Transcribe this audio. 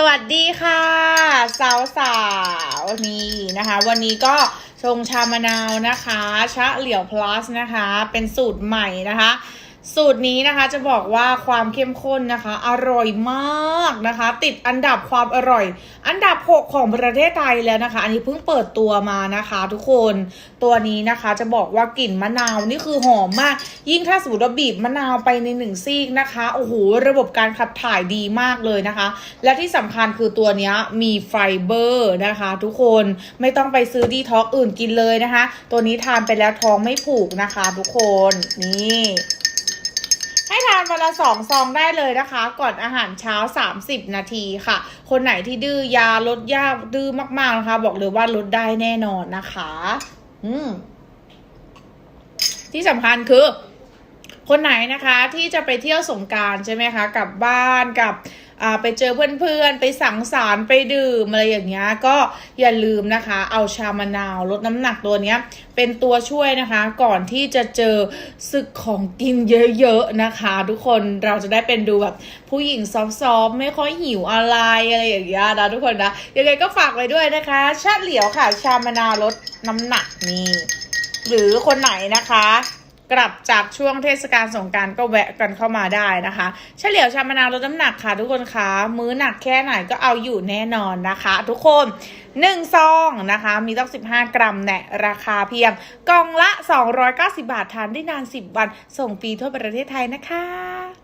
สวัสดีค่ะ สาวสาวๆนี่นะคะ วันนี้ก็ชงชามะนาวนะคะ ชะเหลี่ยวพลัสนะคะ เป็นสูตรใหม่นะคะ สูตรนี้นะคะจะบอกว่าความเข้มข้นนะคะ อร่อยมากนะคะ ติดอันดับความอร่อย อันดับ 6 ของประเทศไทยแล้วนะคะ อันนี้เพิ่งเปิดตัวมานะคะ ทุกคนตัวนี้นะคะจะบอกว่ากลิ่นมะนาวนี่คือหอมมาก ยิ่งถ้าสมมติว่าบีบมะนาวไปในหนึ่งซีกนะคะโอ้โหระบบการขับถ่ายดีมากเลยนะคะ และที่สำคัญคือตัวนี้มีไฟเบอร์นะคะ ทุกคนไม่ต้องไปซื้อดีท็อกอื่นกินเลยนะคะ ตัวนี้ทานไปแล้วท้องไม่ผูกนะคะ ทุกคนนี่ ให้ทานวันละสองซองได้เลยนะคะ ก่อนอาหารเช้า 30 นาทีค่ะ คนไหนที่ดื้อยาลดยาดื้อมากๆนะคะ บอกเลยว่าลดได้แน่นอนนะคะ อืมที่สำคัญคือ คนไหนนะคะที่จะไปเที่ยวสงการใช่ไหมคะกลับบ้านกับไปเจอเพื่อนๆ ไปสังสรรค์ไปดื่มอะไรอย่างเงี้ยก็อย่าลืมนะคะ เอาชามะนาวลดน้ำหนักตัวเนี้ย เป็นตัวช่วยนะคะ ก่อนที่จะเจอศึกของกินเยอะๆนะคะ ทุกคนเราจะได้เป็นดูแบบผู้หญิงซอฟๆไม่ค่อยหิวอะไรอะไรอย่างเงี้ยนะทุกคนนะยังไงก็ฝากไว้ด้วยนะคะ ชาเหลียวค่ะ ชามะนาวลดน้ำหนักนี่หรือคนไหนนะคะ กลับจากช่วงเทศกาลสงการก็แวะกันเข้ามาได้นะคะ เฉลียวชามะนาวลดน้ำหนักค่ะทุกคนคะมื้อหนักแค่ไหนก็เอาอยู่แน่นอนนะคะ ทุกคน1ซองนะคะ มีต้อง15 กรัมแนะราคาเพียงกล่องละ 290 บาททานได้นาน 10 วัน ส่งฟรีทั่วประเทศไทยนะคะ